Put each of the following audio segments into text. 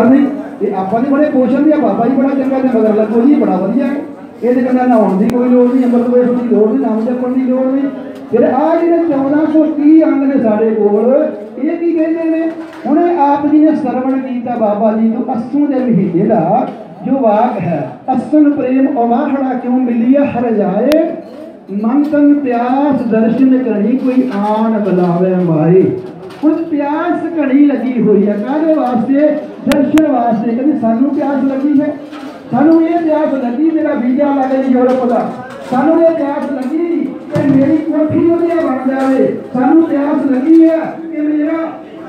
ਨਹੀਂ, ਇਹ ਆਪਾਂ ਦੇ ਬੜੇ ਪੋਸ਼ਣ ਦੇ ਆ ਬਾਬਾ ਜੀ ਬੜਾ ਚੰਗਾ ਤੇ ਮਗਰ ਲੱਗੋ ਜੀ, ਬੜਾ ਵਧੀਆ। ਇਹਦੇ ਕੰਨਾਂ ਨਹਾਉਣ ਦੀ ਕੋਈ ਲੋੜ ਨਹੀਂ, ਅੰਮ੍ਰਿਤ ਵੇਖ ਦੀ ਲੋੜ ਨਹੀਂ, ਨਾਮ ਜਪਣ ਦੀ ਲੋੜ ਨਹੀਂ। ਫਿਰ ਆ ਜਿਹੜੇ 1430 ਅੰਗ ਨੇ ਸਾਡੇ ਕੋਲ, ਇਹ ਕੀ ਕਹਿੰਦੇ ਨੇ? ਹੁਣ ਆਪ ਜੀ ਨੇ ਸਰਵਣ ਕੀਤਾ ਬਾਬਾ ਜੀ ਨੂੰ ਅਸੂ ਦੇ ਮਹੀਨੇ ਦਾ, ਜੋ ਵਾਕ ਹੈ ਅਸਨ ਪ੍ਰੇਮ ਅਵਾਹੜਾ ਕਿਉਂ ਮਿਲਿਆ, ਹਰ ਜਾਏ? ਮਨ ਤਨ ਪਿਆਸ ਦਰਸ਼ਨ ਕਰੀ, ਕੋਈ ਆਣ ਬੁਲਾਵੇ ਮਾਏ। ਹੁਣ ਪਿਆਸ ਘੜੀ ਲੱਗੀ ਹੋਈ ਹੈ। ਕਾਹਦੇ ਵਾਸਤੇ? ਦਰਸ਼ਨ ਵਾਸਤੇ। ਕਹਿੰਦੇ, ਸਾਨੂੰ ਪਿਆਸ ਲੱਗੀ ਹੈ। ਸਾਨੂੰ ਇਹ ਪਿਆਸ ਲੱਗੀ, ਮੇਰਾ ਵੀਜ਼ਾ ਲੱਗ ਗਿਆ ਯੂਰਪ ਦਾ। ਸਾਨੂੰ ਇਹ ਪਿਆਸ ਲੱਗੀ ਕਿ ਮੇਰੀ ਕੋਠੀ ਵਧੀਆ ਬਣ ਜਾਵੇ। ਸਾਨੂੰ ਪਿਆਸ ਲੱਗੀ ਹੈ ਕਿ ਮੇਰਾ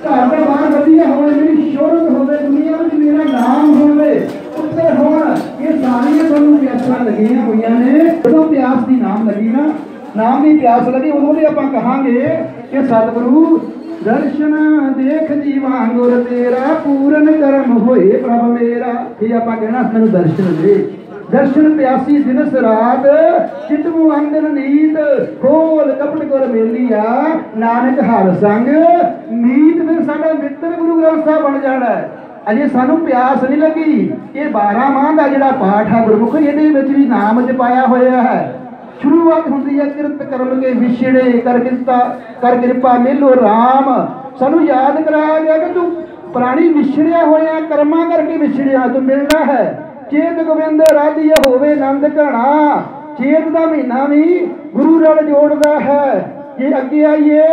ਘਰ ਦਾ ਬਾਹਰ ਵਧੀਆ ਹੋਵੇ, ਮੇਰੀ ਸ਼ੋਹਰਤ ਹੋਵੇ, ਦੁਨੀਆ ਵਿੱਚ ਮੇਰਾ ਨਾਮ ਹੋਵੇ। ਉੱਤੇ ਹੋਣ। ਇਹ ਸਾਰੀਆਂ ਸਾਨੂੰ ਪਿਆਸਾਂ ਲੱਗੀਆਂ ਹੋਈਆਂ ਨੇ। ਜਦੋਂ ਪਿਆਸ ਦੀ ਨਾਮ ਲੱਗੀ ਨਾ, ਨਾਮ ਦੀ ਪਿਆਸ ਲੱਗੀ, ਉਦੋਂ ਵੀ ਆਪਾਂ ਕਹਾਂਗੇ ਕਿ ਸਤਿਗੁਰੂ ਦਰਸ਼ਨ ਦੇਖ ਜੀਵਾਂ ਗੁਰ ਤੇਰਾ, ਪੂਰਨ ਕਰਮ ਹੋਏ ਪ੍ਰਭ ਮੇਰਾ। ਇਹ ਆਪਾਂ ਕਹਿਣਾ ਮੈਨੂੰ ਦਰਸ਼ਨ ਦੇ। ਦਰਸ਼ਨ ਪਿਆਸੀ ਦਿਨਸ ਰਾਤ ਚਿਤ ਅੰਦਰ ਨੀਂਦ ਖੋਲ ਕਪਟ ਗੁਰ ਮੇਲੀਆ ਨਾਨਕ ਹਰ ਸੰਗ, ਮੀਤ ਫਿਰ ਸਾਡਾ ਮਿੱਤਰ ਗੁਰੂ ਗ੍ਰੰਥ ਸਾਹਿਬ ਬਣ ਜਾਣਾ ਅਜੇ ਸਾਨੂੰ ਪਿਆਸ ਨਹੀਂ ਲੱਗੀ। ਇਹ 12 ਮਾਹ ਦਾ ਜਿਹੜਾ ਪਾਠ ਹੈ ਗੁਰਮੁਖ, ਇਹਦੇ ਵਿੱਚ ਵੀ ਨਾਮ ਜਪਾਇਆ ਹੋਇਆ ਹੈ। ਸ਼ੁਰੂਆਤ ਹੁੰਦੀ ਹੈ, ਕਿਰਤ ਕਰਮ ਕੇ ਵਿਛੜੇ ਕਰ ਕਿਰਪਾ ਕਰ ਕਿਰਪਾ ਮਿਲੋ RAM ਸਾਨੂੰ ਯਾਦ ਕਰਾਇਆ ਗਿਆ ਕਿ ਤੂੰ ਪ੍ਰਾਣੀ ਵਿਛੜਿਆ ਹੋਇਆ, ਕਰਮਾਂ ਕਰਕੇ ਵਿਛੜਿਆ, ਤੂੰ ਮਿਲਣਾ ਹੈ। ਚੇਤ ਗੋਬਿੰਦ ਰਾਧੀਆ ਹੋਵੇ ਆਨੰਦ ਘਣਾ। ਚੇਤ ਦਾ ਮਹੀਨਾ ਵੀ ਗੁਰੂ ਨਾਲ ਜੋੜਦਾ ਹੈ। ਜੇ ਅੱਗੇ ਆਈਏ,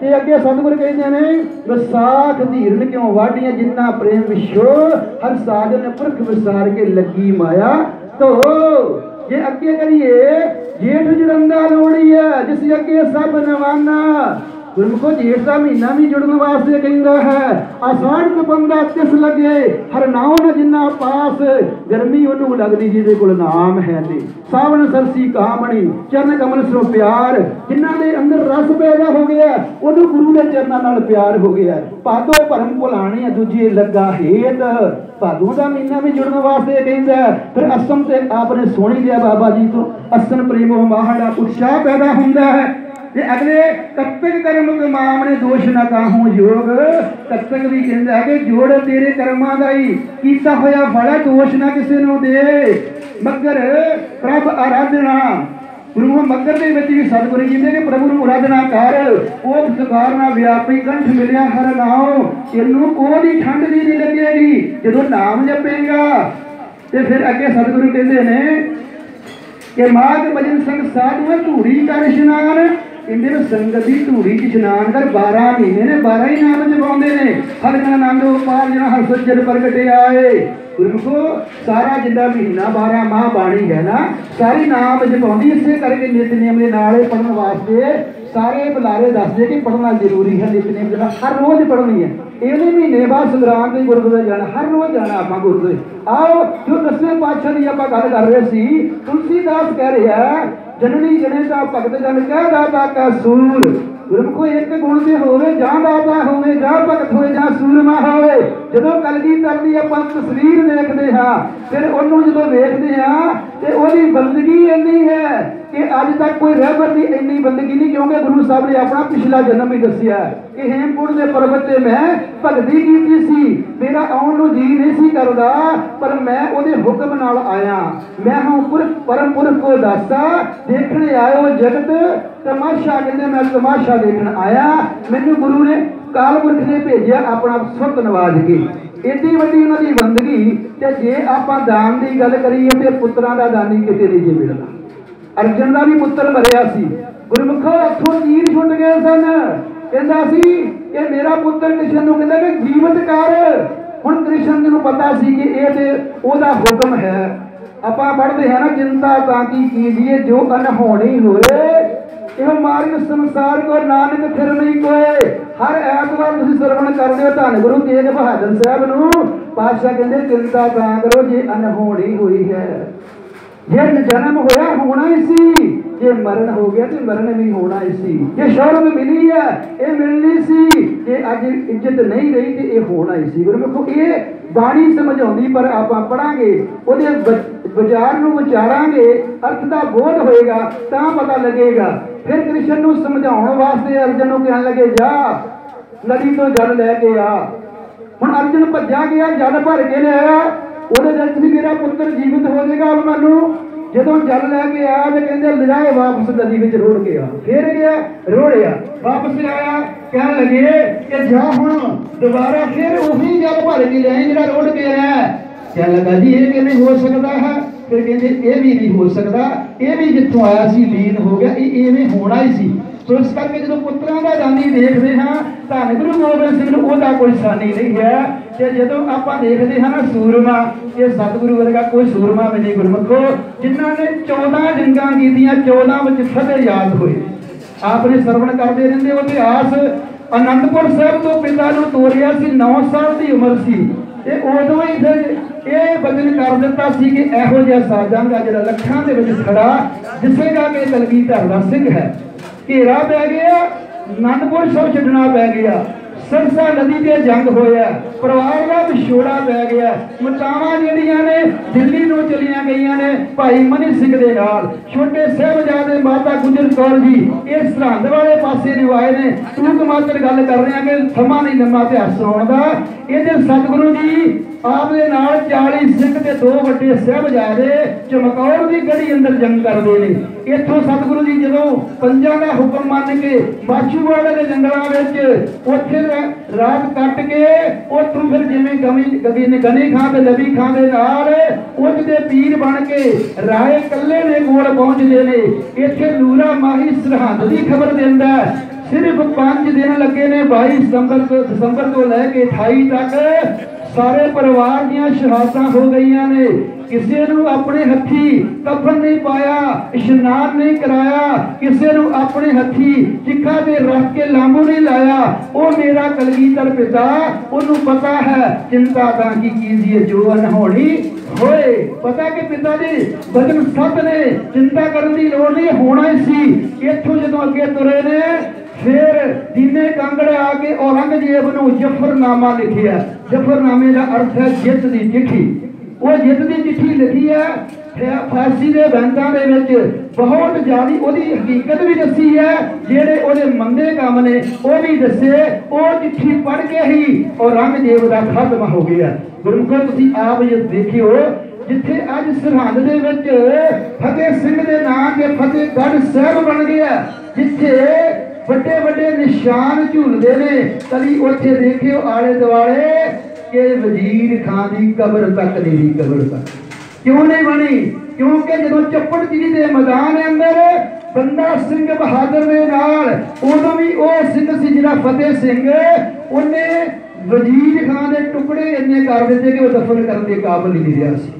ਤੇ ਅੱਗੇ ਸਤਿਗੁਰ ਕਹਿੰਦੇ ਨੇ, ਵਿਸਾਖ ਧੀਰਨ ਕਿਉਂ ਵਾਢੀਆਂ, ਜਿੰਨਾ ਪ੍ਰੇਮ ਵਿਛੋ, ਹਰ ਸਾਜਨ ਪੁਰਖ ਵਿਸਾਰ ਕੇ ਲੱਗੀ ਮਾਇਆ ਤੋ ਜੇ ਅੱਗੇ ਕਰੀਏ ਜੇਠ ਜੜੰਦਾ ਲੋੜੀ ਹੈ ਜਿਸ ਅੱਗੇ ਸਭ ਨਵਾਨਾ ਗੁਰਮੁਖੋ ਜੇਠ ਦਾ ਮਹੀਨਾ ਵੀ ਜੁੜਨ ਵਾਸਤੇ ਕਹਿੰਦਾ ਹੈ। ਆਸਾਨ ਤੋਂ ਬੰਦਾ ਤਿਸ ਲੱਗੇ, ਹਰ ਨਾਮ ਨ ਜਿੰਨਾ ਪਾਸ। ਗਰਮੀ ਉਹਨੂੰ ਲੱਗਦੀ ਜਿਹਦੇ ਕੋਲ ਨਾਮ ਹੈ ਤੇ ਸਾਵਣ ਸਰਸੀ ਕਾਮਣੀ, ਚਰਨ ਕਮਲ ਸਰੋ ਪਿਆਰ। ਜਿਨ੍ਹਾਂ ਦੇ ਅੰਦਰ ਰਸ ਪੈਦਾ ਹੋ ਗਿਆ, ਉਹਨੂੰ ਗੁਰੂ ਦੇ ਚਰਨਾਂ ਨਾਲ ਪਿਆਰ ਹੋ ਗਿਆ। ਭਾਦੋ ਭਰਮ ਭੁਲਾਣੀ ਹੈ ਦੂਜੇ ਲੱਗਾ ਹੇਤ। ਭਾਦੋ ਦਾ ਮਹੀਨਾ ਵੀ ਜੁੜਨ ਵਾਸਤੇ ਕਹਿੰਦਾ ਫਿਰ ਅਸਮ ਤੇ ਆਪ ਨੇ ਸੋਹਣੀ ਲਿਆ ਬਾਬਾ ਜੀ ਤੋਂ। ਅਸਨ ਪ੍ਰੇਮੋ ਮਾਹੜਾ ਉਤਸ਼ਾਹ ਪੈਦਾ ਹੁੰਦਾ ਹੈ। ਤੇ ਅਗਲੇ ਕੱਤਕ ਕਰਮ ਕਮਾਮ ਨੇ ਦੋਸ਼ ਨਾ ਕਾਹੂ ਯੋਗ ਕੱਤਕ ਵੀ ਕਹਿੰਦਾ ਹੈ ਕਿ ਜੋੜ ਤੇਰੇ ਕਰਮਾਂ ਦਾ ਹੀ ਕੀਤਾ ਹੋਇਆ ਫਲ ਦੋਸ਼ ਨਾ ਕਿਸੇ ਨੂੰ ਦੇ। ਮਗਰ ਪ੍ਰਭ ਆਰਾਧਨਾ, ਗੁਰੂ ਮੱਗਰ ਦੇ ਵਿੱਚ ਵੀ ਸਤਿਗੁਰੂ ਜੀ ਕਹਿੰਦੇ ਕਿ ਪ੍ਰਭੂ ਨੂੰ ਆਰਾਧਨਾ ਕਰ, ਉਹ ਸਕਾਰ ਨਾਲ ਵਿਆਪੀ ਕੰਠ ਮਿਲਿਆ ਹਰ ਨਾਉ। ਇਹਨੂੰ ਉਹਦੀ ਠੰਡ ਵੀ ਨਹੀਂ ਲੱਗੇਗੀ ਜਦੋਂ ਨਾਮ ਜਪੇਗਾ, ਤੇ ਫਿਰ ਅੱਗੇ ਸਤਿਗੁਰੂ ਕਹਿੰਦੇ ਨੇ ਕਿ ਮਾਤ ਭਜਨ ਸੰਗ ਸਾਧੂ ਧੂੜੀ ਕਰ ਇਸ਼ਨਾਨ। ਇੰਦੇ ਨੂੰ ਸੰਗਤ ਦੀ ਧੂੜੀ ਚ ਇਸ਼ਨਾਨ ਕਰ 12 ਮਹੀਨੇ ਨੇ 12 ਹੀ ਨਾਮ ਜਪਾਉਂਦੇ ਨੇ। ਹਰ ਆਨੰਦ ਉਪਾਰ ਜਨ ਹਰ ਸੱਜਣ ਪ੍ਰਗਟੇ ਆਏ। ਗੁਰਮੁਖੋ, ਸਾਰਾ ਜਿੰਦਾ ਮਹੀਨਾ 12 ਮਾਹ ਬਾਣੀ ਹੈ ਨਾ, ਸਾਰੀ ਨਾਮ ਜਪਾਉਂਦੀ, ਇਸੇ ਕਰਕੇ ਨਿਤਨੇਮ ਦੇ ਨਾਲ ਪੜਨ ਵਾਸਤੇ ਸਾਰੇ ਬੁਲਾਰੇ ਦੱਸਦੇ ਕਿ ਪੜਨਾ ਜ਼ਰੂਰੀ ਹੈ ਨਿਤਨੇਮ ਜਿਹੜਾ ਹਰ ਰੋਜ਼ ਪੜਨੀ ਹੈ। ਇਹਦੇ ਮਹੀਨੇ ਬਾਅਦ ਸੰਗਰਾਮ ਦੇ ਗੁਰਦੁਆਰੇ ਜਾਣਾ, ਹਰ ਰੋਜ਼ ਜਾਣਾ ਆਪਾਂ ਗੁਰਦੁਆਰੇ। ਆਓ, ਜੋ ਦਸਵੇਂ ਪਾਤਸ਼ਾਹ ਦੀ ਆਪਾਂ ਗੱਲ ਕਰ ਰਹੇ ਸੀ, ਤੁਲਸੀਦਾਸ ਕਹਿ ਰਿਹਾ ਜਨਨੀ ਜਨੇ ਦਾ ਭਗਤ ਜਨ ਕਹਿ ਦਾਤਾ ਕਾ ਸੂਰ। ਗੁਰਮੁਖੋ ਇੱਕ ਗੁਣ ਤੇ ਹੋਵੇ, ਜਾਂ ਦਾਤਾ ਹੋਵੇ, ਜਾਂ ਭਗਤ ਹੋਵੇ ਜਾਂ ਸੂਰਮਾ ਹੋਵੇ। ਜਦੋਂ ਕਲਗੀ ਕਰਦੀ ਆਪਾਂ ਤਸਵੀਰ ਦੇਖਦੇ ਹਾਂ, ਫਿਰ ਉਹਨੂੰ ਜਦੋਂ ਵੇਖਦੇ ਹਾਂ ਤੇ ਉਹਦੀ ਬੰਦਗੀ ਇੰਨੀ ਹੈ ਕਿ ਅੱਜ ਤੱਕ ਕੋਈ ਰਹਿਬਰ ਦੀ ਇੰਨੀ ਬੰਦਗੀ ਨਹੀਂ, ਕਿਉਂਕਿ ਗੁਰੂ ਸਾਹਿਬ ਨੇ ਆਪਣਾ ਪਿਛਲਾ ਜਨਮ ਹੀ ਦੱਸਿਆ ਕਿ ਹੇਮਕੁੰਟ ਦੇ ਪਰਬਤ ਤੇ ਮੈਂ ਭਗਤੀ ਕੀਤੀ ਸੀ। ਮੇਰਾ ਆਉਣ ਨੂੰ ਜੀ ਨਹੀਂ ਸੀ ਕਰਦਾ, ਪਰ ਮੈਂ ਉਹਦੇ ਹੁਕਮ ਨਾਲ ਆਇਆ। ਮੈਂ ਹਾਂ ਪੁਰਖ ਪਰਮ ਪੁਰਖ ਕੋ ਦਾਸਾ ਦੇਖਣ ਆਇਓ ਜਗਤ। ਤਮਾਸ਼ਾ ਕਹਿੰਦੇ ਮੈਂ ਤਮਾਸ਼ਾ ਦੇਖਣ ਆਇਆ। ਮੈਨੂੰ ਗੁਰੂ ਨੇ ਕਾਲ ਪੁਰਖ ਨੇ ਭੇਜਿਆ ਆਪਣਾ ਸੁਰਤ ਨਵਾਜ ਕੇ। ਏਡੀ ਵੱਡੀ ਉਹਨਾਂ ਦੀ ਬੰਦਗੀ ਤੇ ਜੇ ਆਪਾਂ ਦਾਨ ਦੀ ਗੱਲ ਕਰੀਏ ਤੇ ਪੁੱਤਰਾਂ ਦਾ ਦਾਨੀ ਕਿਤੇ ਨਹੀਂ ਜੇ ਮਿਲਦਾ। ਅਰਜਨ ਦਾ ਵੀ ਪੁੱਤਰ ਮਰਿਆ ਸੀ। ਗੁਰਮੁਖੋ ਉੱਥੋਂ ਤੀਰ ਛੁੱਟ ਗਏ ਸਨ। ਕਹਿੰਦਾ ਸੀ, ਇਹ ਮੇਰਾ ਪੁੱਤਰ ਕ੍ਰਿਸ਼ਨ ਨੂੰ ਕਹਿੰਦਾ ਕਿ ਜੀਵਤ ਕਰ। ਹੁਣ ਕ੍ਰਿਸ਼ਨ ਨੂੰ ਪਤਾ ਸੀ ਕਿ ਇਹ ਤੇ ਉਹਦਾ ਹੁਕਮ ਹੈ। ਆਪਾਂ ਪੜ੍ਹਦੇ ਹਾਂ ਨਾ, ਚਿੰਤਾ ਤਾਂ ਕੀ ਕੀਜੀਏ ਜੋ ਅਨਹੋਣੀ ਹੋਏ ਇਹ ਮਾਰਗ ਸੰਸਾਰ ਕੋ ਨਾਨਕ ਫਿਰ ਨਹੀਂ ਕੋਏ? ਹਰ ਐਤਵਾਰ ਤੁਸੀਂ ਸਰਵਣ ਕਰਦੇ ਹੋ ਧੰਨ ਗੁਰੂ ਤੇਗ ਬਹਾਦਰ ਸਾਹਿਬ ਨੂੰ। ਪਾਤਸ਼ਾਹ ਕਹਿੰਦੇ, ਚਿੰਤਾ ਤਾਂ ਕਰੋ ਜੇ ਅਨਹੋਣੀ ਹੋਈ ਹੈ। ਜੇ ਜਨਮ ਹੋਇਆ ਹੋਣਾ ਹੀ ਸੀ, ਜੇ ਮਰਨ ਹੋ ਗਿਆ ਤੇ ਮਰਨ ਵੀ ਹੋਣਾ ਹੀ ਸੀ। ਜੇ ਸ਼ੌਹਰਤ ਮਿਲੀ ਹੈ, ਇਹ ਮਿਲਣੀ ਸੀ। ਜੇ ਅੱਜ ਇੱਜ਼ਤ ਨਹੀਂ ਰਹੀ ਤੇ ਇਹ ਹੋਣਾ ਹੀ ਸੀ। ਗੁਰਮੁਖੋ, ਇਹ ਬਾਣੀ ਸਮਝਾਉਂਦੀ, ਪਰ ਆਪਾਂ ਪੜਾਂਗੇ ਉਹਦੇ ਵਿਚਾਰ ਨੂੰ ਵਿਚਾਰਾਂਗੇ, ਅਰਥ ਦਾ ਬੋਧ ਹੋਏਗਾ, ਤਾਂ ਪਤਾ ਲੱਗੇਗਾ। ਫਿਰ ਕ੍ਰਿਸ਼ਨ ਨੂੰ ਸਮਝਾਉਣ ਵਾਸਤੇ ਅਰਜਨ ਨੂੰ ਕਹਿਣ ਲੱਗੇ, ਜਾ ਨਦੀ ਤੋਂ ਜਲ ਲੈ ਕੇ ਆ। ਹੁਣ ਅਰਜਨ ਭੱਜਿਆ ਗਿਆ, ਜਲ ਭਰ ਕੇ ਲਿਆਇਆ ਮੇਰਾ ਪੁੱਤਰ ਜੀਵਿਤ ਹੋ ਜਾਏਗਾ ਹੁਣ ਮੈਨੂੰ ਜਦੋਂ ਜਲ ਲੈ ਕੇ ਆਇਆ ਤੇ ਕਹਿੰਦੇ ਲਿਜਾਏ ਵਾਪਸ ਨਦੀ ਵਿੱਚ ਰੋੜ ਕੇ ਫੇਰ ਗਿਆ ਰੋੜਿਆ। ਵਾਪਸ ਆਇਆ, ਕਹਿਣ ਲੱਗੇ ਕਿ ਜਾ ਹੁਣ, ਦੁਬਾਰਾ ਫਿਰ ਉਹੀ ਜਲ ਭਰ ਕੇ ਲਿਆਏ ਜਿਹੜਾ ਰੋੜ ਕੇ ਆਇਆ ਕਹਿਣ ਲੱਗਾ, ਜੀ, ਇਹ ਕਿਵੇਂ ਹੋ ਸਕਦਾ ਹੈ? ਫਿਰ ਕਹਿੰਦੇ, ਇਹ ਵੀ ਨਹੀਂ ਹੋ ਸਕਦਾ। ਇਹ ਵੀ ਜਿੱਥੋਂ ਆਇਆ ਸੀ, ਲੀਨ ਹੋ ਗਿਆ। ਇਹ ਐਵੇਂ ਹੋਣਾ ਹੀ ਸੀ। ਸੋ ਇਸ ਕਰਕੇ ਜਦੋਂ ਪੁੱਤਰਾਂ ਦਾ ਦਾਨੀ ਦੇਖਦੇ ਹਾਂ ਧੰਨ ਗੁਰੂ ਗੋਬਿੰਦ ਸਿੰਘ ਨੂੰ ਉਹਦਾ ਕੋਈ ਸਾਨੀ ਨਹੀਂ ਹੈ। ਤੇ ਜਦੋਂ ਆਪਾਂ ਦੇਖਦੇ ਹਾਂ ਨਾ ਸੂਰਮਾ, ਇਹ ਸਤਿਗੁਰੂ ਵਰਗਾ ਕੋਈ ਸੂਰਮਾ ਵੀ ਨਹੀਂ ਗੁਰਮਖੋ, ਜਿਨ੍ਹਾਂ ਨੇ 14 ਜੰਗਾਂ ਕੀਤੀਆਂ 14 ਵਿੱਚ ਫਤਿਹ ਯਾਦ ਹੋਏ। ਆਪਨੇ ਸਰਵਣ ਕਰਦੇ ਰਹਿੰਦੇ ਉਹ ਇਤਿਹਾਸ ਅਨੰਦਪੁਰ ਸਾਹਿਬ ਤੋਂ ਪਿਤਾ ਨੂੰ ਤੋਰਿਆ ਸੀ 9 ਸਾਲ ਦੀ ਉਮਰ ਸੀ। ਤੇ ਉਦੋਂ ਹੀ ਫਿਰ ਇਹ ਬਚਨ ਕਰ ਦਿੱਤਾ ਸੀ ਕਿ ਇਹੋ ਜਿਹਾ ਸਾਜਾਂਗਾ ਜਿਹੜਾ ਲੱਖਾਂ ਦੇ ਵਿੱਚ ਖੜਾ ਦਿਸੇਗਾ ਕਿ ਕਲਗੀਧਰ ਦਾ ਸਿੰਘ ਹੈ। ਘੇਰਾ ਪੈ ਗਿਆ ਅਨੰਦਪੁਰ ਸਾਹਿਬ ਛੱਡਣਾ ਪੈ ਗਿਆ। ਸਰਸਾ ਨਦੀ ਤੇ ਜੰਗ ਹੋਇਆ। ਪਰਿਵਾਰ ਦਾ ਵਿਛੋੜਾ ਪੈ ਗਿਆ। ਮਤਾਵਾਂ ਜਿਹੜੀਆਂ ਨੇ ਦਿੱਲੀ ਨੂੰ ਚਲੀਆਂ ਗਈਆਂ ਨੇ ਭਾਈ ਮਨੀ ਸਿੰਘ ਦੇ ਨਾਲ। ਛੋਟੇ ਸਾਹਿਬਜ਼ਾਦੇ ਮਾਤਾ ਗੁਜਰ ਕੌਰ ਜੀ ਇਹ ਸਰਹੰਦ ਵਾਲੇ ਪਾਸੇ ਨੂੰ ਨੇ। ਤੂੰ ਮਾਤਰ ਗੱਲ ਕਰ ਰਹੇ ਆ ਕਿ ਸਮਾਂ ਨਹੀਂ ਲੰਮਾ ਇਤਿਹਾਸ ਸੁਣਾਉਣ ਦਾ। ਇਹਦੇ ਸਤਿਗੁਰੂ ਜੀ ਆਪ ਦੇ ਨਾਲ 40 ਸਿੰਘ ਤੇ ਦੋ ਵੱਡੇ ਸਾਹਿਬਜ਼ਾਦੇ ਚਮਕੌਰ ਦੀ ਗੜੀ ਅੰਦਰ ਜੰਗ ਕਰਦੇ ਨੇ। ਇੱਥੋਂ ਸਤਿਗੁਰੂ ਜੀ ਜਦੋਂ ਪੰਜਾਂ ਦਾ ਹੁਕਮ ਮੰਨ ਕੇ ਬਾਛੂਵਾੜੇ ਦੇ ਜੰਗਲਾਂ ਵਿੱਚ ਉੱਥੇ ਰਾਤ ਕੱਟ ਕੇ ਉੱਥੋਂ ਫਿਰ ਜਿਵੇਂ ਗਵੀ ਗਵੀ ਨੇ, ਗਨੀ ਖਾਂ ਤੇ ਲਵੀ ਖਾਂ ਦੇ ਨਾਲ ਉੱਚ ਪੀਰ ਬਣ ਕੇ ਰਾਏ ਕੱਲੇ ਨੇ ਕੋਲ ਪਹੁੰਚਦੇ ਨੇ। ਇੱਥੇ ਨੂਰਾ ਮਾਹੀ ਸਰਹੰਦ ਦੀ ਖਬਰ ਦਿੰਦਾ ਸਿਰਫ 5 ਦਿਨ ਲੱਗੇ ਨੇ 22 ਸਤੰਬਰ ਤੋਂ, ਦਸੰਬਰ ਤੋਂ ਲੈ ਕੇ 28 ਤੱਕ ਸਾਰੇ ਪਰਿਵਾਰ ਦੀਆਂ ਸ਼ਹਾਦਤਾਂ ਹੋ ਗਈਆਂ ਨੇ। ਕਿਸੇ ਨੂੰ ਆਪਣੇ ਹੱਥੀ ਕਫਨ ਨਹੀਂ ਪਾਇਆ, ਇਸ਼ਨਾਨ ਨਹੀਂ ਕਰਾਇਆ, ਕਿਸੇ ਨੂੰ ਆਪਣੇ ਹੱਥੀ ਚਿੱਖਾ ਤੇ ਰੱਖ ਕੇ ਲਾਂਬੂ ਨਹੀਂ ਲਾਇਆ। ਉਹ ਮੇਰਾ ਕਲਗੀਧਰ ਪਿਤਾ, ਉਹਨੂੰ ਪਤਾ ਹੈ ਚਿੰਤਾ ਤਾਂ ਕੀ ਕੀਜੀਏ ਜੋ ਅਨਹੋਣੀ ਹੋਏ। ਪਤਾ ਕਿ ਪਿਤਾ ਜੀ, ਬਚਨ ਸਤ ਨੇ, ਚਿੰਤਾ ਕਰਨ ਦੀ ਲੋੜ ਨਹੀਂ, ਹੋਣਾ ਹੀ ਸੀ। ਇੱਥੋਂ ਜਦੋਂ ਅੱਗੇ ਤੁਰੇ ਨੇ ਫਿਰ ਦੀਨੇ ਕਾਂਗੜੇ ਆ ਕੇ ਔਰੰਗਜ਼ੇਬ ਨੂੰ ਜਫਰਨਾਮਾ ਲਿਖਿਆ। ਜਫਰਨਾਮੇ ਦਾ ਅਰਥ ਹੈ ਜਿੱਤ ਦੀ ਚਿੱਠੀ। ਉਹ ਜਿੱਤ ਦੀ ਚਿੱਠੀ ਲਿਖੀ ਹੈ ਫਾ- ਦੇ ਬੈਂਕਾਂ ਦੇ ਵਿੱਚ ਬਹੁਤ ਜ਼ਿਆਦੀ ਉਹਦੀ ਹਕੀਕਤ ਵੀ ਦੱਸੀ ਹੈ, ਜਿਹੜੇ ਉਹਦੇ ਮੰਦੇ ਕੰਮ ਨੇ, ਉਹ ਵੀ ਦੱਸੇ। ਉਹ ਚਿੱਠੀ ਪੜ੍ਹ ਕੇ ਹੀ ਔਰੰਗਜ਼ੇਬ ਦਾ ਖਤਮ ਹੋ ਗਿਆ। ਗੁਰਮੁਖੋ ਤੁਸੀਂ ਆਪ ਜੇ ਦੇਖਿਓ, ਜਿੱਥੇ ਅੱਜ ਸਰਹੰਦ ਦੇ ਵਿੱਚ ਫਤਿਹ ਸਿੰਘ ਦੇ ਨਾਂ ਤੇ ਫਤਿਹਗੜ੍ਹ ਸਾਹਿਬ ਬਣ ਗਿਆ, ਜਿੱਥੇ ਵੱਡੇ ਵੱਡੇ ਨਿਸ਼ਾਨ ਝੂਲਦੇ ਨੇ। ਕਦੀ ਉੱਥੇ ਦੇਖਿਓ ਆਲੇ ਦੁਆਲੇ ਕਿ ਵਜ਼ੀਰ ਖਾਂ ਦੀ ਕਬਰ ਤੱਕ ਦੀ ਕਬਰ ਤੱਕ। ਕਿਉਂ ਨਹੀਂ ਬਣੀ? ਕਿਉਂਕਿ ਜਦੋਂ ਚੱਪੜ ਜੀ ਦੇ ਮੈਦਾਨ ਅੰਦਰ ਬੰਦਾ ਸਿੰਘ ਬਹਾਦਰ ਦੇ ਨਾਲ, ਉਦੋਂ ਵੀ ਉਹ ਸਿੰਘ ਸੀ ਜਿਹੜਾ ਫਤਿਹ ਸਿੰਘ, ਉਹਨੇ ਵਜ਼ੀਰ ਖਾਂ ਦੇ ਟੁਕੜੇ ਇੰਨੇ ਕਰ ਦਿੱਤੇ ਕਿ ਉਹ ਦਫਨ ਕਰਨ ਦੇ ਕਾਬਿਲ ਹੀ ਨਹੀਂ ਰਿਹਾ ਸੀ।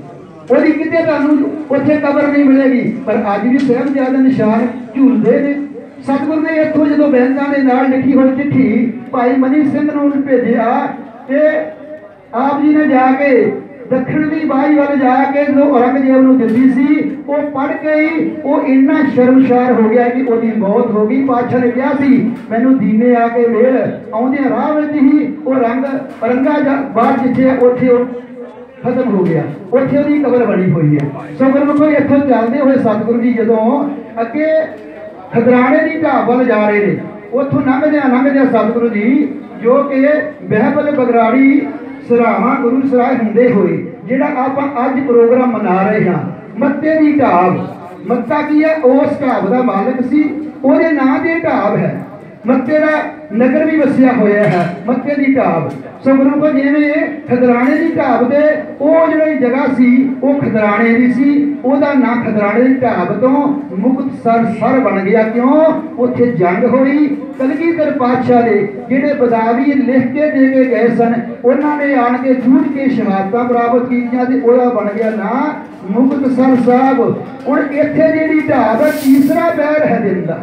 ਉਹਦੀ ਕਿਤੇ ਤੁਹਾਨੂੰ ਉੱਥੇ ਕਬਰ ਨਹੀਂ ਮਿਲੇਗੀ, ਪਰ ਅੱਜ ਵੀ ਸਾਹਿਬਜ਼ਾਦੇ ਨਿਸ਼ਾਨ ਝੂਲਦੇ ਨੇ। ਸਤਿਗੁਰ ਨੇ ਇੱਥੋਂ ਜਦੋਂ ਬੈਂਕਾਂ ਦੇ ਨਾਲ ਲਿਖੀ ਹੋਈ ਚਿੱਠੀ ਭਾਈ ਮਨੀ ਸਿੰਘ ਨੂੰ ਭੇਜਿਆ ਤੇ ਆਪ ਜੀ ਨੇ ਜਾ ਕੇ ਦੱਖਣ ਦੀ ਬਾਈ ਵੱਲ ਜਾ ਕੇ ਜਦੋਂ ਔਰੰਗਜ਼ੇਬ ਨੂੰ ਦਿੱਤੀ ਸੀ, ਉਹ ਪੜ ਕੇ ਹੀ ਉਹ ਇੰਨਾ ਸ਼ਰਮਸ਼ਾਰ ਹੋ ਗਿਆ ਕਿ ਉਹਦੀ ਮੌਤ ਹੋ ਗਈ। ਪਾਤਸ਼ਾਹ ਨੇ ਕਿਹਾ ਸੀ, ਮੈਨੂੰ ਦੀਨੇ ਆ ਕੇ ਮਿਲ ਆਉਂਦੇ ਰਾਹ ਵਿੱਚ ਹੀ ਉਹ ਰੰਗ, ਰੰਗਾ ਬਾਹਰ ਜਿੱਥੇ ਉੱਥੇ ਉਹ ਖਤਮ ਹੋ ਗਿਆ। ਉੱਥੇ ਉਹਦੀ ਕਬਰ ਬਣੀ ਹੋਈ ਹੈ। ਸੋ ਗੁਰਮੁਖੋ ਇੱਥੋਂ ਚੱਲਦੇ ਹੋਏ ਸਤਿਗੁਰੂ ਜੀ ਜਦੋਂ ਅੱਗੇ ਖਦਰਾਣੇ ਦੀ ਢਾਬ ਵੱਲ ਜਾ ਰਹੇ ਨੇ। ਉੱਥੋਂ ਲੰਘਦਿਆਂ ਲੰਘਦਿਆਂ ਸਤਿਗੁਰੂ ਜੀ, ਜੋ ਕਿ ਬਹਿਬਲ ਬਗਰਾੜੀ ਸਰਾਵਾਂ ਗੁਰੂ ਸਰਾਏ ਹੁੰਦੇ ਹੋਏ, ਜਿਹੜਾ ਆਪਾਂ ਅੱਜ ਪ੍ਰੋਗਰਾਮ ਮਨਾ ਰਹੇ ਹਾਂ, ਮੱਤੇ ਦੀ ਢਾਬ। ਮੱਤਾ ਕੀ ਹੈ? ਉਸ ਢਾਬ ਦਾ ਮਾਲਕ ਸੀ। ਉਹਦੇ ਨਾਂ ਤੇ ਢਾਬ ਹੈ। ਮੱਕੇ ਦਾ ਨਗਰ ਵੀ ਵਸਿਆ ਹੋਇਆ ਹੈ ਮੱਕੇ ਦੀ ਢਾਬ। ਸੋ ਜਿਵੇਂ ਖਦਰਾਣੇ ਦੀ ਢਾਬ ਦੇ ਉਹ ਜਿਹੜੀ ਜਗ੍ਹਾ ਸੀ, ਉਹ ਖਦਰਾਣੇ ਦੀ ਸੀ। ਉਹਦਾ ਨਾਂ ਖਦਰਾਣੇ ਦੀ ਢਾਬ ਤੋਂ ਮੁਕਤਸਰ ਸਰ ਬਣ ਗਿਆ। ਕਿਉਂ? ਉੱਥੇ ਜੰਗ ਹੋਈ। ਕਲਗੀਧਰ ਪਾਤਸ਼ਾਹ ਦੇ ਜਿਹੜੇ ਬਦਾਵੀ ਲਿਖ ਕੇ ਦੇ ਕੇ ਗਏ ਸਨ, ਉਹਨਾਂ ਨੇ ਆਣ ਕੇ ਜੂਝ ਕੇ ਸ਼ਹਾਦਤਾਂ ਪ੍ਰਾਪਤ ਕੀਤੀਆਂ ਤੇ ਉਹਦਾ ਬਣ ਗਿਆ ਨਾਂ ਮੁਕਤਸਰ ਸਾਹਿਬ। ਹੁਣ ਇੱਥੇ ਜਿਹੜੀ ਢਾਬ ਤੀਸਰਾ ਪੈਰ ਹੈ ਦਿੰਦਾ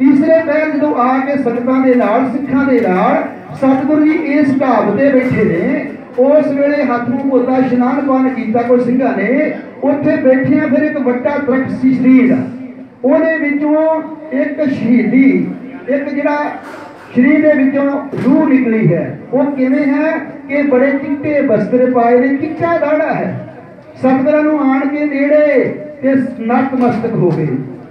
ਤੀਸਰੇ ਪਹਿਰ ਜਦੋਂ ਆ ਕੇ ਸੰਗਤਾਂ ਦੇ ਨਾਲ, ਸਿੱਖਾਂ ਦੇ ਨਾਲ, ਸਤਿਗੁਰੂ ਜੀ ਇਸ ਢਾਬ ਤੇ ਬੈਠੇ ਨੇ। ਉਸ ਵੇਲੇ ਹੱਥ ਨੂੰ ਧੋਤਾ ਇਸ਼ਨਾਨ ਪਾਨ ਕੀਤਾ ਕੋਈ ਸਿੰਘਾਂ ਨੇ। ਉੱਥੇ ਬੈਠਿਆਂ ਫਿਰ ਇੱਕ ਵੱਡਾ ਦਰਖਤ ਸੀ ਸਰੀਰ। ਦਾ ਉਹਦੇ ਵਿੱਚੋਂ ਇੱਕ ਸ਼ਹੀਦੀ, ਇੱਕ ਜਿਹੜਾ ਸਰੀਰ ਦੇ ਵਿੱਚੋਂ ਰੂਹ ਨਿਕਲੀ ਹੈ। ਉਹ ਕਿਵੇਂ ਹੈ ਕਿ ਬੜੇ ਚਿੱਟੇ ਬਸਤਰ ਪਾਏ ਨੇ, ਚਿੱਟਾ ਦਾੜਾ ਹੈ। ਸਤਿਗੁਰਾਂ ਨੂੰ ਆਣ ਕੇ ਨੇੜੇ ਤੇ ਨਤਮਸਤਕ ਹੋ ਗਏ।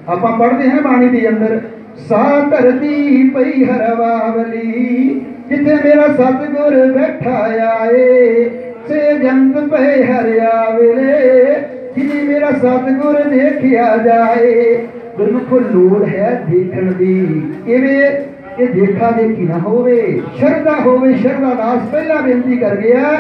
ਆਪਾਂ ਪੜ੍ਹਦੇ ਹਾਂ ਬਾਣੀ ਦੇ ਅੰਦਰ। ਸਾ ਧਰਤੀ ਪਈ ਹਰਵਾਵਲੀ, ਜਿੱਥੇ ਮੇਰਾ ਸਤਿਗੁਰ ਬੈਠਾ ਆਏ, ਸੇ ਜੰਤ ਪਏ ਹਰਿਆ ਵੇਲੇ ਮੇਰਾ ਸਤਿਗੁਰ ਦੇਖਿਆ ਜਾਏ। ਗੁਰਮੁਖ ਲੋੜ ਹੈ ਦੇਖਣ ਦੀ ਇਵੇਂ ਇਹ ਦੇਖਾ ਦੇਖੀ ਨਾ ਹੋਵੇ, ਸ਼ਰਧਾ ਹੋਵੇ, ਸ਼ਰਧਾ ਦਾਸ ਪਹਿਲਾਂ ਬੇਨਤੀ ਕਰ ਗਿਆ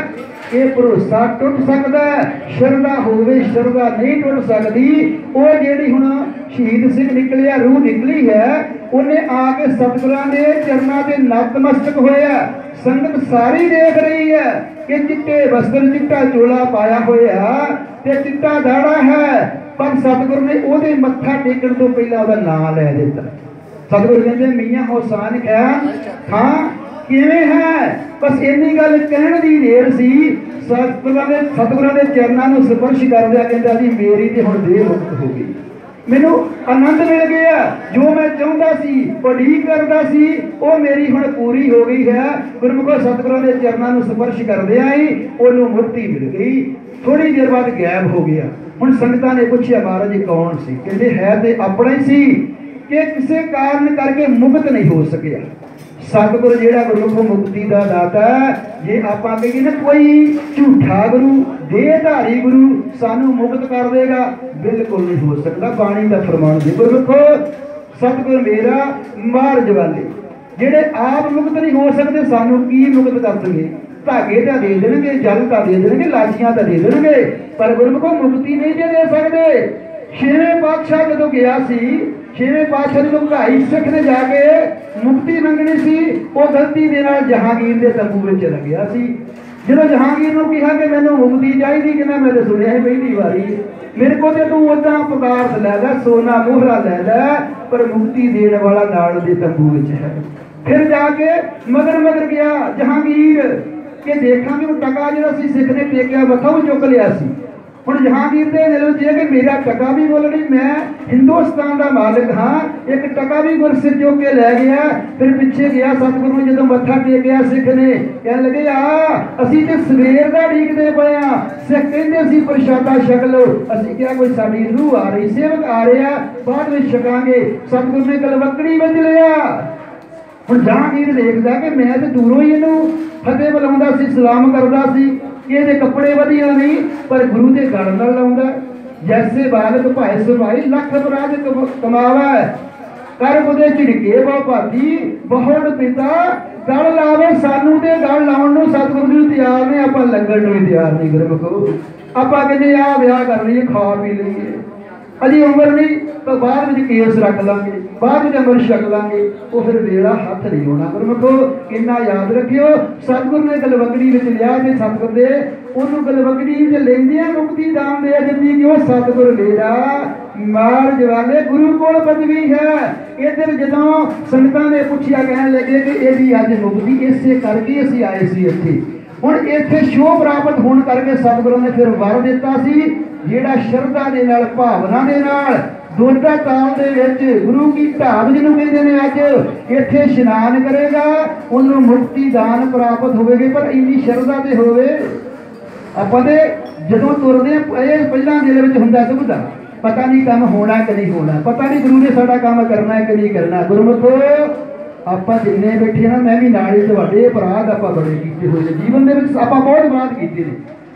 ਇਹ ਭਰੋਸਾ ਟੁੱਟ ਸਕਦਾ ਸ਼ਰਧਾ ਹੋਵੇ, ਸ਼ਰਧਾ ਨਹੀਂ ਟੁੱਟ ਸਕਦੀ, ਉਹ ਜਿਹੜੀ ਹੁਣ ਸ਼ਹੀਦ ਸਿੰਘ ਨਿਕਲਿਆ, ਰੂਹ ਨਿਕਲੀ ਹੈ। ਉਹਨੇ ਆ ਕੇ ਸਤਿਗੁਰਾਂ ਦੇ ਚਰਨਾਂ ਤੇ ਨਤਮਸਤਕ ਹੋਇਆ। ਸੰਗਤ ਸਾਰੀ ਦੇਖ ਰਹੀ ਹੈ ਕਿ ਚਿੱਟੇ ਵਸਤਰ, ਚਿੱਟਾ ਚੋਲਾ ਪਾਇਆ ਹੋਇਆ ਤੇ ਚਿੱਟਾ ਦਾੜਾ ਹੈ। ਪਰ ਸਤਿਗੁਰ ਨੇ ਉਹਦੇ ਮੱਥਾ ਟੇਕਣ ਤੋਂ ਪਹਿਲਾਂ ਉਹਦਾ ਨਾਮ ਲੈ ਦਿੱਤਾ। ਸਤਿਗੁਰ ਕਹਿੰਦੇ, ਮੀਆਂ ਹੁਸੈਨ ਖਾਨ ਹਾਂ। ਕਿਵੇਂ ਹੈ? ਬਸ ਇੰਨੀ ਗੱਲ ਕਹਿਣ ਦੀ ਦੇਰ ਸੀ। ਸਤਿਗੁਰਾਂ ਦੇ ਸਤਿਗੁਰਾਂ ਦੇ ਚਰਨਾਂ ਨੂੰ ਸਪਰਸ਼ ਕਰਦਿਆਂ ਕਹਿੰਦਾ ਸੀ ਮੇਰੀ ਤੇ ਹੁਣ ਦੇਹ ਮੁਕਤ ਹੋ ਗਈ। ਮੈਨੂੰ ਆਨੰਦ ਮਿਲ ਗਿਆ। ਜੋ ਮੈਂ ਚਾਹੁੰਦਾ ਸੀ ਉਡੀਕ ਕਰਦਾ ਸੀ, ਉਹ ਮੇਰੀ ਹੁਣ ਪੂਰੀ ਹੋ ਗਈ ਹੈ। ਗੁਰਮੁਖੋ ਸਤਿਗੁਰਾਂ ਦੇ ਚਰਨਾਂ ਨੂੰ ਸਪਰਸ਼ ਕਰਦਿਆਂ ਹੀ ਉਹਨੂੰ ਮੁਕਤੀ ਮਿਲ ਗਈ। ਥੋੜੀ ਦੇਰ ਬਾਅਦ ਗਾਇਬ ਹੋ ਗਿਆ। ਹੁਣ ਸੰਗਤਾਂ ਨੇ ਪੁੱਛਿਆ, ਮਹਾਰਾਜ ਜੀ ਕੌਣ ਸੀ? ਕਹਿੰਦੇ, ਹੈ ਤੇ ਆਪਣਾ ਹੀ ਸੀ, ਕਿ ਕਿਸੇ ਕਾਰਨ ਕਰਕੇ ਮੁਕਤ ਨਹੀਂ ਹੋ ਸਕਿਆ। ਸਤਿਗੁਰ ਜਿਹੜਾ ਗੁਰਮੁਖ ਮੁਕਤੀ ਦਾ ਦਾਤਾ ਜੇ ਆਪਾਂ ਕਹੀਏ ਨਾ ਕੋਈ ਝੂਠਾ ਗੁਰੂ, ਦੇਹਧਾਰੀ ਗੁਰੂ ਸਾਨੂੰ ਮੁਕਤ ਕਰ ਦੇਗਾ, ਬਿਲਕੁਲ ਨਹੀਂ ਹੋ ਸਕਦਾ, ਬਾਣੀ ਦਾ ਫਰਮਾਨ ਜੀ ਗੁਰਮੁਖੋ, ਸਤਿਗੁਰ ਮੇਰਾ ਮਾਰਜ ਵਾਲੇ। ਜਿਹੜੇ ਆਪ ਮੁਕਤ ਨਹੀਂ ਹੋ ਸਕਦੇ, ਸਾਨੂੰ ਕੀ ਮੁਕਤ ਕਰ ਦੇਣਗੇ? ਧਾਗੇ ਤਾਂ ਦੇ ਦੇਣਗੇ, ਜਲ ਤਾਂ ਦੇ ਦੇਣਗੇ, ਲਾਸ਼ੀਆਂ ਤਾਂ ਦੇ ਦੇਣਗੇ, ਪਰ ਗੁਰਮੁਖੋ ਮੁਕਤੀ ਨਹੀਂ ਜੇ ਦੇ ਸਕਦੇ। ਛੇਵੇਂ ਪਾਤਸ਼ਾਹ ਜਦੋਂ ਗਿਆ ਸੀ ਛੇਵੇਂ ਪਾਤਸ਼ਾਹ ਜਦੋਂ ਭਾਈ ਸਿੱਖ ਨੇ ਜਾ ਕੇ ਮੁਕਤੀ ਮੰਗਣੀ ਸੀ, ਉਹ ਗਲਤੀ ਦੇ ਨਾਲ ਜਹਾਂਗੀਰ ਦੇ ਤੰਬੂ ਵਿੱਚ ਚਲਾ ਗਿਆ ਸੀ। ਜਦੋਂ ਜਹਾਂਗੀਰ ਨੂੰ ਕਿਹਾ ਕਿ ਮੈਨੂੰ ਮੁਕਤੀ ਚਾਹੀਦੀ ਕਿ ਮੈਂ ਤਾਂ ਸੁਣਿਆ ਹੈ ਪਹਿਲੀ ਵਾਰੀ। ਮੇਰੇ ਕੋਲ ਤੇ ਤੂੰ ਉਦਾਂ ਪਦਾਰਥ ਲੈ ਲੈ, ਸੋਨਾ ਮੋਹਰਾ ਲੈ ਲੈ, ਪਰ ਮੁਕਤੀ ਦੇਣ ਵਾਲਾ ਨਾਲ ਦੇ ਤੰਬੂ ਵਿੱਚ ਹੈ। ਫਿਰ ਜਾ ਕੇ ਮਗਰ ਮਗਰ ਗਿਆ ਜਹਾਂਗੀਰ, ਕਿ ਦੇਖਾਂਗੇ ਉਹ ਟਕਾ ਜਿਹੜਾ ਸੀ, ਸਿੱਖ ਨੇ ਟੇਕਿਆ ਮੱਥਾ ਉਹ ਚੁੱਕ ਲਿਆ ਸੀ। ਹੁਣ ਜਹਾਂਗੀਰ ਦੇ ਦਿਲ ਵਿੱਚ ਕਿ ਮੇਰਾ ਟਕਾ ਵੀ ਬੋਲਣੀ ਮੈਂ ਹਿੰਦੁਸਤਾਨ ਦਾ ਮਾਲਕ ਹਾਂ, ਇੱਕ ਟਕਾ ਵੀ ਗੁਰਸਿੱਖ ਜੋ ਕੇ ਲੈ ਗਿਆ, ਫਿਰ ਪਿੱਛੇ ਗਿਆ ਸਤਿਗੁਰੂ ਜਦੋਂ ਮੱਥਾ ਟੇਕਿਆ ਸਿੱਖ ਨੇ, ਕਹਿਣ ਲੱਗੇ, ਆ, ਅਸੀਂ ਤੇ ਸਵੇਰ ਦਾ ਢੀਕਦੇ ਪਏ ਆ ਸਿੱਖ ਕਹਿੰਦੇ ਅਸੀਂ ਪ੍ਰਸ਼ਾਦਾ ਛਕ ਲਓ। ਅਸੀਂ ਕਿਹਾ, ਕੋਈ ਸਾਡੀ ਰੂਹ ਆ ਰਹੀ, ਸੇਵਕ ਆ ਰਿਹਾ, ਬਾਅਦ ਵਿੱਚ ਛਕਾਂਗੇ। ਸਤਿਗੁਰੂ ਨੇ ਗਲਵਕੜੀ ਵਿੱਚ ਲਿਆ। ਹੁਣ ਜਹਾਂਗੀਰ ਦੇਖਦਾ ਕਿ ਮੈਂ ਤੇ ਦੂਰੋਂ ਹੀ ਇਹਨੂੰ ਫਤਿਹ ਬੁਲਾਉਂਦਾ ਸੀ, ਸਲਾਮ ਕਰਦਾ ਸੀ। ਕਿ ਇਹਦੇ ਕੱਪੜੇ ਵਧੀਆ ਨਹੀਂ, ਪਰ ਗੁਰੂ ਦੇ ਗਲ ਨਾਲ ਲਾਉਂਦਾ ਜੈਸੇ ਬਾਲਕ ਭਾਏ ਸੁਭਾਈ ਲੱਖ ਬਰਾਜ ਕਮਾਵਾ ਕਰ ਬੁਦੇ ਝਿੜਕੇ ਬਾ ਭਾਤੀ ਬਹੁਤ ਪਿਤਾ ਗਲ ਲਾਵੇ ਸਾਨੂੰ ਤੇ ਗਲ ਲਾਉਣ ਨੂੰ ਸਤਿਗੁਰੂ ਜੀ ਤਿਆਰ ਨੇ, ਆਪਾਂ ਲੰਗਰ ਨੂੰ ਵੀ ਤਿਆਰ ਨਹੀਂ ਗੁਰਮੁਖੋ ਆਪਾਂ ਕਹਿੰਦੇ ਆ, ਵਿਆਹ ਕਰ ਲਈਏ, ਖਾ ਪੀ ਲਈਏ। ਅਜੀ ਉਮਰ ਨਹੀਂ, ਤਾਂ ਬਾਅਦ ਵਿੱਚ ਕੇਸ ਰੱਖ ਲਾਂਗੇ। ਬਾਅਦ ਵਿੱਚ ਛਕ ਲਾਂਗੇ, ਉਹ ਫਿਰ ਵੇਲਾ ਹੱਥ ਨਹੀਂ ਹੋਣਾ ਗੁਰਮਖੋ ਇੰਨਾ ਯਾਦ ਰੱਖਿਓ, ਸਤਿਗੁਰ ਨੇ ਗਲਵਕੜੀ ਵਿੱਚ ਲਿਆ ਤੇ ਸਤਿਗੁਰ ਦੇ, ਉਹਨੂੰ ਗਲਵਕੜੀ ਵਿੱਚ ਲੈਂਦਿਆਂ ਮੁਕਤੀ ਦਾਨ ਦੇ ਜੰਦੀ ਕਿ ਉਹ ਸਤਿਗੁਰ ਮੇਰਾ ਮਾਰ ਜਵਾਲੇ ਗੁਰੂ ਕੋਲ ਪਦਵੀ ਹੈ। ਇਧਰ ਜਦੋਂ ਸੰਗਤਾਂ ਨੇ ਪੁੱਛਿਆ, ਕਹਿਣ ਲੱਗੇ ਕਿ ਇਹਦੀ ਅੱਜ ਮੁਕਤੀ, ਇਸੇ ਕਰਕੇ ਅਸੀਂ ਆਏ ਸੀ ਇੱਥੇ। ਹੁਣ ਇੱਥੇ ਸ਼ੋਭ ਪ੍ਰਾਪਤ ਹੋਣ ਕਰਕੇ ਸਤਿਗੁਰੂ ਨੇ ਫਿਰ ਵਰ ਦਿੱਤਾ ਸੀ, ਜਿਹੜਾ ਸ਼ਰਧਾ ਦੇ ਨਾਲ, ਭਾਵਨਾ ਦੇ ਨਾਲ ਦੋਡਾ ਕਾਲ ਦੇ ਵਿੱਚ ਗੁਰੂ ਕੀ ਢਾਬ ਜਿਹਨੂੰ ਕਹਿੰਦੇ ਨੇ ਅੱਜ, ਇੱਥੇ ਇਸ਼ਨਾਨ ਕਰੇਗਾ, ਉਹਨੂੰ ਮੁਕਤੀ ਦਾਨ ਪ੍ਰਾਪਤ ਹੋਵੇਗੀ, ਪਰ ਇੰਨੀ ਸ਼ਰਧਾ ਤੇ ਹੋਵੇ। ਆਪਾਂ ਦੇ ਜਦੋਂ ਤੁਰਦੇ ਆ ਇਹ ਪਹਿਲਾਂ ਦਿਲ ਵਿੱਚ ਹੁੰਦਾ ਸੁਭਦਾ, ਪਤਾ ਨਹੀਂ ਕੰਮ ਹੋਣਾ ਕਿ ਨਹੀਂ ਹੋਣਾ, ਪਤਾ ਨਹੀਂ ਗੁਰੂ ਨੇ ਸਾਡਾ ਕੰਮ ਕਰਨਾ ਹੈ ਕਿ ਨਹੀਂ ਕਰਨਾ। ਗੁਰਮੁਖੋ, ਆਪਾਂ ਜਿੰਨੇ ਬੈਠੇ ਨਾ, ਮੈਂ ਵੀ ਨਾਲ ਹੀ ਤੁਹਾਡੇ ਅਪਰਾਧ ਆਪਾਂ ਬੜੇ ਕੀਤੇ ਹੋਏ ਨੇ। ਜੀਵਨ ਦੇ ਵਿੱਚ ਆਪਾਂ ਬਹੁਤ ਅਪਰਾਧ ਕੀਤੇ ਨੇ।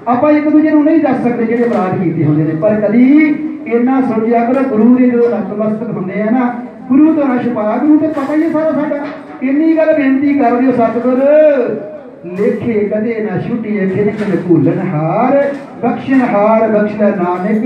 ਆਪਾਂ ਇੱਕ ਦੂਜੇ ਨੂੰ ਨਹੀਂ ਦੱਸ ਸਕਦੇ ਜਿਹੜੇ ਅਪਰਾਧ ਕੀਤੇ ਹੁੰਦੇ ਨੇ, ਪਰ ਕਦੀ ਇੰਨਾ ਸੋਚਿਆ ਕਰੋ, ਗੁਰੂ ਦੇ ਜਦੋਂ ਨਤਮਸਤਕ ਹੁੰਦੇ ਆ ਨਾ, ਗੁਰੂ ਤੋਂ ਨਾ ਗੁਰੂ ਤੇ ਪਤਾ ਹੀ ਸਾਰਾ ਸਾਡਾ। ਇੰਨੀ ਗੱਲ ਬੇਨਤੀ ਕਰ ਦਿਓ ਸਤਿਗੁਰ। ਲੇਖੇ ਕਦੇ ਨਾ ਛੁੱਟੀਏ ਖਿਨਕਨ ਭੂਲਨ ਹਾਰ। ਬਖਸ਼ਣ ਹਾਰ ਬਖਸ਼ਦਾ ਨਾਨਕ।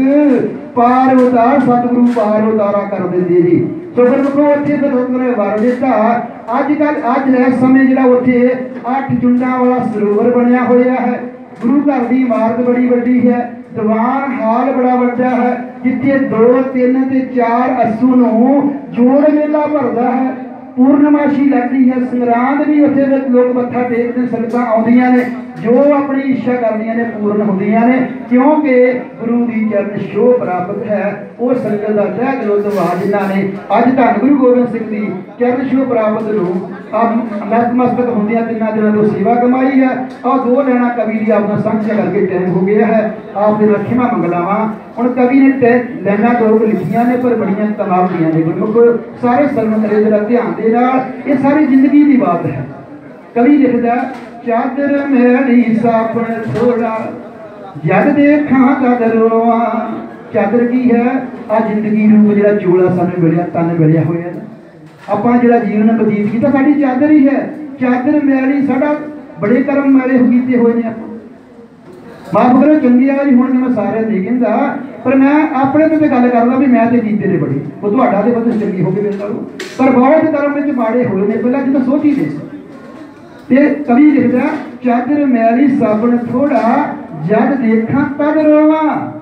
ਪਾਰ ਉਤਾਰ, ਸਤਿਗੁਰੂ ਪਾਰ ਉਤਾਰਾ ਕਰ ਦਿੰਦੇ ਜੀ। ਸੋ ਫਿਰ ਮੁਕੋ ਉੱਥੇ ਫਿਰ ਨੇ ਵਰ ਦਿੱਤਾ। ਅੱਜ ਕੱਲ ਅੱਜ ਹੈ ਸਮੇਂ ਜਿਹੜਾ ਉੱਥੇ ਅੱਠ ਚੁੰਡਾਂ ਵਾਲਾ ਸਰੋਵਰ ਬਣਿਆ ਹੋਇਆ ਹੈ। ਗੁਰੂ ਘਰ ਦੀ ਇਮਾਰਤ ਬੜੀ ਵੱਡੀ ਹੈ। ਦੀਵਾਨ ਹਾਲ ਬੜਾ ਵੱਡਾ ਹੈ। ਜਿੱਥੇ 2 3 ਤੇ 4 ਅਸੂ ਨੂੰ ਜੋੜ ਮੇਲਾ ਭਰਦਾ ਹੈ, ਪੂਰਨਮਾਸ਼ੀ ਲੱਗਦੀ ਹੈ, ਸੰਗਰਾਂਦ ਵੀ ਉੱਥੇ ਵਿੱਚ ਲੋਕ ਮੱਥਾ ਟੇਕਦੇ, ਸੰਗਤਾਂ ਆਉਂਦੀਆਂ ਨੇ, ਜੋ ਆਪਣੀ ਇੱਛਾ ਕਰਦੀਆਂ ਨੇ ਪੂਰਨ ਹੁੰਦੀਆਂ ਨੇ, ਕਿਉਂਕਿ ਗੁਰੂ ਦੀ ਚਰਨ ਛੋਹ ਪ੍ਰਾਪਤ ਹੈ। ਉਹ ਸੰਗਤ ਦਾ ਤਹਿ ਦਿਲੋਂ ਦਵਾ ਜਿਨ੍ਹਾਂ ਨੇ ਅੱਜ ਧੰਨ ਗੁਰੂ ਗੋਬਿੰਦ ਸਿੰਘ ਦੀ ਚਰਨ ਛੋਹ ਪ੍ਰਾਪਤ ਨੂੰ ਆਪ ਨਤਮਸਤਕ ਹੁੰਦਿਆਂ ਤਿੰਨਾਂ ਦਿਨਾਂ ਤੋਂ ਸੇਵਾ ਕਮਾਈ ਹੈ। ਆਹ ਦੋ ਲੈਣਾ ਕਵੀ ਦੀ ਆਪਣਾ ਸਾਂਝਾ ਕਰਕੇ ਟਾਈਮ ਹੋ ਗਿਆ ਹੈ। ਆਪ ਦੇ ਲਖੀਆਂ ਮੰਗਲਾਵਾਂ। ਹੁਣ ਕਵੀ ਨੇ ਟੈ ਲੈਣਾ ਦੋ ਲਿਖੀਆਂ ਨੇ, ਪਰ ਬੜੀਆਂ ਤਮਾਮ ਦੀਆਂ ਨੇ ਗੁਰਮੁਖ। ਸਾਰੇ ਸਰਮਤਰੇ ਦਾ ਧਿਆਨ ਦੇ ਨਾਲ, ਇਹ ਸਾਰੀ ਜ਼ਿੰਦਗੀ ਦੀ ਬਾਤ ਹੈ। ਕਵੀ ਲਿਖਦਾ, ਚਾਦਰ ਮੈਲੀ ਸਾਪਣ ਥੋੜਾ ਜਦ ਦੇਖਾਂ ਤਦ ਰੋਵਾਂ। ਚਾਦਰ ਕੀ ਹੈ? ਆ ਜ਼ਿੰਦਗੀ ਰੂਪ ਜਿਹੜਾ ਚੋਲਾ ਸਾਨੂੰ ਮਿਲਿਆ, ਤਨ ਮਿਲਿਆ ਹੋਇਆ ਨਾ। ਆਪਾਂ ਜਿਹੜਾ ਜੀਵਨ ਬਤੀਤ ਕੀਤਾ, ਸਾਡੀ ਚਾਦਰ ਹੀ ਹੈ। ਚਾਦਰ ਮੈਲੀ ਸਾਡਾ ਬੜੇ ਕਰਮ ਮੈਲੇ ਕੀਤੇ ਹੋਏ ਨੇ ਆਪਾਂ। ਮਾਫ ਕਰੋ, ਚੰਗੀ ਆ ਹੁਣ ਮੈਂ ਸਾਰਿਆਂ ਦੀ ਕਹਿੰਦਾ, ਪਰ ਮੈਂ ਆਪਣੇ ਤੇ ਗੱਲ ਕਰਦਾ ਵੀ ਮੈਂ ਤੇ ਕੀਤੇ ਨੇ ਬੜੀ। ਉਹ ਤੁਹਾਡਾ ਤੇ ਬਦਲ ਚੰਗੀ ਹੋ ਗਈ ਮੇਰੇ ਨਾਲ। ਪਰ ਬਹੁਤ ਕਰਮ ਵਿੱਚ ਮਾੜੇ ਹੋਏ ਨੇ, ਪਹਿਲਾਂ ਜਦੋਂ ਸੋਚੀ ਦੇ ਤੇ ਕਵੀ ਲਿਖਦਾ, ਚਾਦਰ ਮੈਲੀ ਸਾਬਣ ਥੋੜਾ ਜਦ ਦੇਖਾਂ ਤਦ ਰੋਵਾਂ।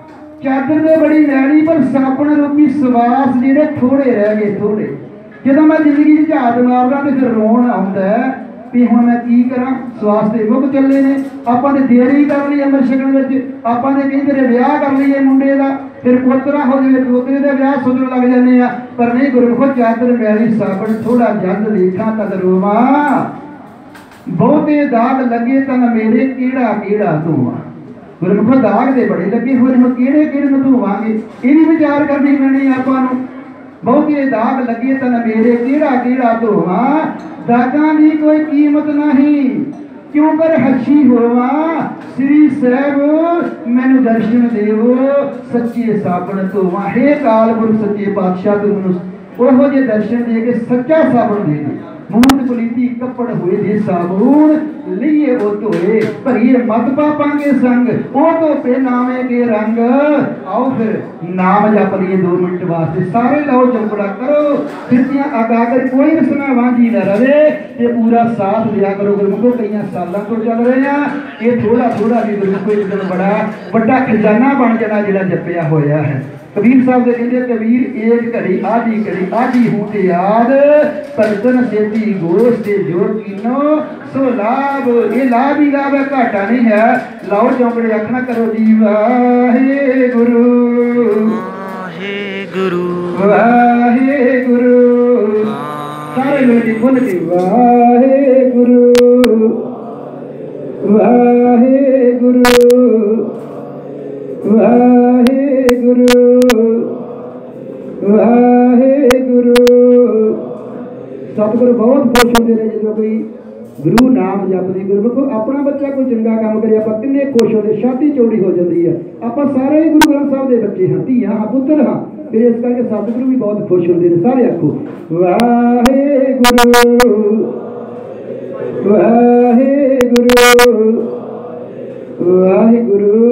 ਚਾਦਰ ਦੇ ਬੜੀ ਮੈਲੀ ਪਰ ਸਾਬਣ ਰੂਪੀ ਸਵਾਸ ਜਿਹੜੇ ਥੋੜੇ ਰਹਿ ਗਏ ਥੋੜੇ ਜਦੋਂ ਮੈਂ ਜ਼ਿੰਦਗੀ 'ਚ ਝਾਤ ਮਾਰਦਾ ਤੇ ਫਿਰ ਰੋਣ ਆਉਂਦਾ ਵੀ ਹੁਣ ਮੈਂ ਕੀ ਕਰਾਂ, ਸਵਾਸ ਦੇ ਮੁੱਕ ਚੱਲੇ ਨੇ। ਆਪਾਂ ਤੇ ਦੇਰੀ ਕਰ ਲਈ ਅੰਮ੍ਰਿਤ ਛਕਣ ਵਿੱਚ, ਆਪਾਂ ਨੇ ਕਹਿੰਦੇ ਨੇ ਵਿਆਹ ਕਰ ਲਈਏ ਮੁੰਡੇ ਦਾ, ਫਿਰ ਪੋਤਰਾ ਹੋ ਜਾਵੇ, ਪੋਤਰੇ ਦਾ ਵਿਆਹ ਸੁਣਨ ਲੱਗ ਜਾਂਦੇ ਆ। ਪਰ ਨਹੀਂ ਗੁਰਮੁਖ, ਚਾਦਰ ਮੈਲੀ ਸਾਬਣ ਥੋੜਾ ਜਦ ਦੇਖਾਂ ਤਦ ਰੋਵਾਂ। ਬਹੁਤੇ ਦਾਗ ਲੱਗੇ ਤਾਂ ਮੇਰੇ ਕਿਹੜਾ ਕਿਹੜਾ ਧੂਆ? ਗੁਰਮੁਖ ਦਾਗ ਦੇ ਬੜੇ ਲੱਗੇ ਹੋਏ ਨੇ ਕਿਹੜੇ ਕਿਹੜੇ ਨੂੰ ਧੋਵਾਂਗੇ? ਇਹ ਵੀ ਵਿਚਾਰ ਕਰਨੀ ਪੈਣੀ ਆਪਾਂ ਨੂੰ। ਬਹੁਤੇ ਦਾਗ ਲੱਗੇ ਤਾਂ ਮੇਰੇ, ਕਿਹੜਾ ਕਿਹੜਾ ਧੋਵਾਂ ਦਾਗਾਂ ਦੀ ਕੋਈ ਕੀਮਤ ਨਹੀਂ। ਕਿਉਂ ਕਰ ਹੱਛੀ ਹੋਵਾ? ਸ੍ਰੀ ਸਾਹਿਬ, ਮੈਨੂੰ ਦਰਸ਼ਨ ਦੇਵੋ। ਸੱਚੇ ਸਾਬਣ ਧੋਵਾਂ ਹੈ ਗੁਰੂ ਸੱਚੇ ਪਾਤਸ਼ਾਹ ਤੂੰ ਮੈਨੂੰ ਉਹੋ ਜੇ ਦਰਸ਼ਨ ਦੇ ਕੇ ਸੱਚਾ ਸਾਬਣ ਦੇ ਦੇ। ਮੂੰਹ ਪਲੀਤੀ ਕੱਪੜ ਹੋਏ ਦੇ ਸਾਬੂਨ, ਲਈਏ ਉਹ ਧੋਏ, ਭਰੀਏ ਮਤ ਪਾਪਾਂਗੇ ਸੰਗ, ਉਹ ਤੋਂ ਪੇ ਨਾਵੇਂ ਕੇ ਰੰਗ। ਆਓ ਫਿਰ ਨਾਮ ਜਪ ਲਈਏ 2 ਮਿੰਟ ਵਾਸਤੇ। ਸਾਰੇ ਲਾਓ ਚੌਕੜਾ ਕਰੋ ਫਿਰਤੀਆਂ ਆਗਾ ਕੋਈ ਰਸਨਾ ਵਾਂਝੀ ਨਾ ਰਵੇ, ਤੇ ਪੂਰਾ ਸਾਥ ਲਿਆ ਕਰੋ। ਗੁਰਮੁਖੋ, ਕਈਆਂ ਸਾਲਾਂ ਤੋਂ ਚੱਲ ਰਹੇ ਆ, ਇਹ ਥੋੜਾ ਥੋੜਾ ਵੀ ਗੁਰਮੁਖੋ ਇੱਕ ਦਿਨ ਬੜਾ ਵੱਡਾ ਖਜ਼ਾਨਾ ਬਣ ਜਾਣਾ ਜਿਹੜਾ ਜਪਿਆ ਹੋਇਆ ਹੈ। ਕਬੀਰ ਸਾਹਿਬ ਦੇ ਕਹਿੰਦੇ ਕਬੀਰ ਏਕ ਘੜੀ ਆਦੀ ਘੜੀ ਆਦੀ ਹੂੰ ਤੇ ਯਾਦ ਪਰਤਨ ਸੇਤੀ ਗੋਸ਼ ਤੇ ਜੋਰ ਕੀਨੋ ਸੋ ਲਾਭ ਇਹ ਲਾਭ ਹੀ ਲਾਭ ਹੈ ਘਾਟਾ ਨਹੀਂ ਹੈ। ਲਾਓ ਚੌਂਕੜੇ ਆਖਣਾ ਕਰੋ ਜੀ ਵਾਹਿਗੁਰੂ। ਵਾਹਿਗੁਰੂ ਵਾਹਿਗੁਰੂ ਸਾਰੇ ਲੋਕੀ ਬੋਲ ਕੇ ਵਾਹਿਗੁਰੂ ਵਾਹਿਗੁਰੂ ਵਾਹਿਗੁਰੂ ਵਾਹਿਗੁਰੂ ਸਤਿਗੁਰੂ ਬਹੁਤ ਖੁਸ਼ ਹੁੰਦੇ ਨੇ ਜਦੋਂ ਕੋਈ ਗੁਰੂ ਨਾਮ ਜਪਦੇ। ਗੁਰਮੁਖ, ਆਪਣਾ ਬੱਚਾ ਕੋਈ ਚੰਗਾ ਕੰਮ ਕਰੇ, ਆਪਾਂ ਕਿੰਨੇ ਖੁਸ਼ ਹੁੰਦੇ ਛਾਤੀ ਚੌੜੀ ਹੋ ਜਾਂਦੀ ਹੈ ਆਪਾਂ ਸਾਰੇ ਹੀ ਗੁਰੂ ਗ੍ਰੰਥ ਸਾਹਿਬ ਦੇ ਬੱਚੇ ਹਾਂ, ਧੀਆਂ ਹਾਂ, ਪੁੱਤਰ ਹਾਂ। ਫਿਰ ਇਸ ਕਰਕੇ ਸਤਿਗੁਰੂ ਵੀ ਬਹੁਤ ਖੁਸ਼ ਹੁੰਦੇ ਨੇ, ਸਾਰੇ ਆਖੋ, ਵਾਹਿਗੁਰੂ ਵਾਹਿਗੁਰੂ ਵਾਹਿਗੁਰੂ।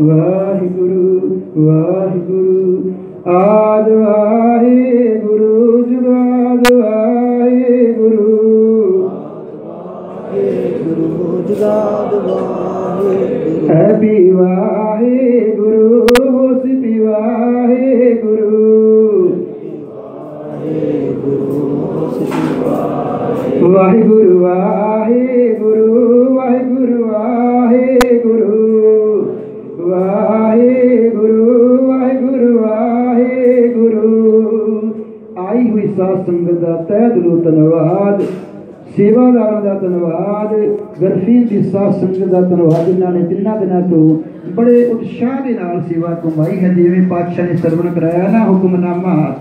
ਵਾਹਿਗੁਰੂ ਵਾਹਿਗੁਰੂ ਆਦ ਵਾਹਿਗੁਰੂ ਜੁਗਾਦ ਵਾਹਿਗੁਰੂ। ਗੁਰੂ ਜਗਾਦ ਵਾਹਿਗੁਰੂ। ਹੈ ਵੀ ਵਾਹਿਗੁਰੂ ਸਾਧ ਸੰਗਤ ਦਾ ਧੰਨਵਾਦ ਜਿਨ੍ਹਾਂ ਨੇ ਤਿੰਨਾਂ ਦਿਨਾਂ ਤੋਂ ਬੜੇ ਉਤਸ਼ਾਹ ਦੇ ਨਾਲ ਸੇਵਾ ਕਮਾਈ ਹੈ, ਜਿਵੇਂ ਪਾਤਸ਼ਾਹ ਨੇ ਸਰਵਣ ਕਰਾਇਆ, ਨਾ ਹੁਕਮਨਾਮਾ।